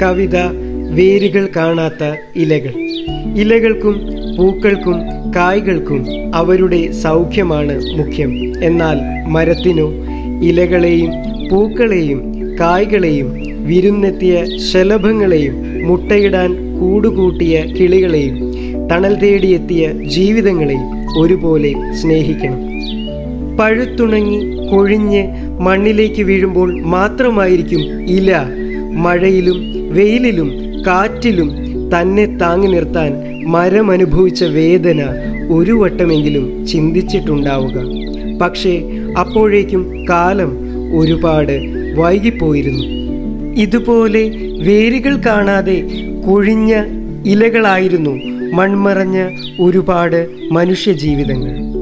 കവിത വേരുകൾ കാണാത്ത ഇലകൾ. ഇലകൾക്കും പൂക്കൾക്കും കായ്കൾക്കും അവരുടെ സൗഖ്യമാണ് മുഖ്യം. എന്നാൽ മരത്തിനോ ഇലകളെയും പൂക്കളെയും കായ്കളെയും വിരുന്നെത്തിയ ശലഭങ്ങളെയും മുട്ടയിടാൻ കൂടുകൂട്ടിയ കിളികളെയും തണൽ തേടിയെത്തിയ ജീവിതങ്ങളെയും ഒരുപോലെ സ്നേഹിക്കണം. പഴുത്തുണങ്ങി കൊഴിഞ്ഞ് മണ്ണിലേക്ക് വീഴുമ്പോൾ മാത്രമായിരിക്കും ഇല മഴയിലും വെയിലിലും കാറ്റിലും തന്നെ താങ്ങി നിർത്താൻ മരം അനുഭവിച്ച വേദന ഒരു വട്ടമെങ്കിലും ചിന്തിച്ചിട്ടുണ്ടാവുക. പക്ഷേ അപ്പോഴേക്കും കാലം ഒരുപാട് വൈകിപ്പോയിരുന്നു. ഇതുപോലെ വേരുകൾ കാണാതെ കൊഴിഞ്ഞ ഇലകളായിരുന്നു മൺമറഞ്ഞ ഒരുപാട് മനുഷ്യജീവിതങ്ങൾ.